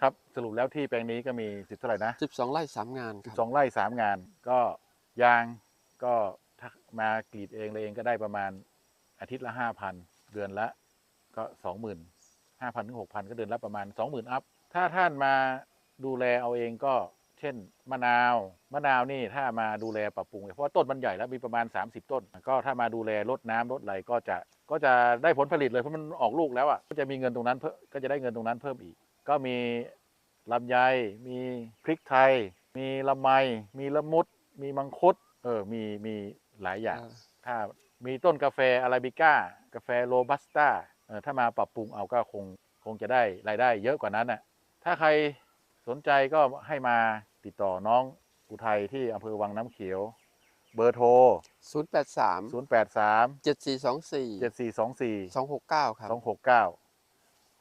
ครับสรุปแล้วที่แปลงนี้ก็มีสิบเท่าไหร่นะ12 ไร่ 3 งานครับสองไร่สามงาน ก็ยางก็ถ้ามากรีดเองเลยเองก็ได้ประมาณอาทิตย์ละห้าพันเดือนละก็สองหมื่นห้าพันถึงหกพันก็เดือนละประมาณสองหมื่นอัพ ถ้าท่านมาดูแลเอาเองก็เช่นมะนาว มะนาวนี่ถ้ามาดูแลปรับปรุงเพราะว่าต้นมันใหญ่แล้วมีประมาณ 30 ต้น ก็ถ้ามาดูแลลดน้ำลดไหลก็จะก็จะได้ผลผลิตเลยเพราะมันออกลูกแล้วอะก็จะมีเงินตรงนั้นเพิ่มก็จะได้เงินตรงนั้นเพิ่มอีก ก็มีลำไย มีพริกไทย มีละไม มีละมุด มีมังคุด เออ มี มีหลายอย่าง ถ้ามีต้นกาแฟอาราบิก้า กาแฟโรบัสต้า เออ ถ้ามาปรับปรุงเอาก็คง คงจะได้รายได้เยอะกว่านั้นน่ะ ถ้าใครสนใจก็ให้มาติดต่อน้องอุทัยที่อำเภอวังน้ำเขียว เบอร์โทร 083 083 7424 7424 269 ครับ 269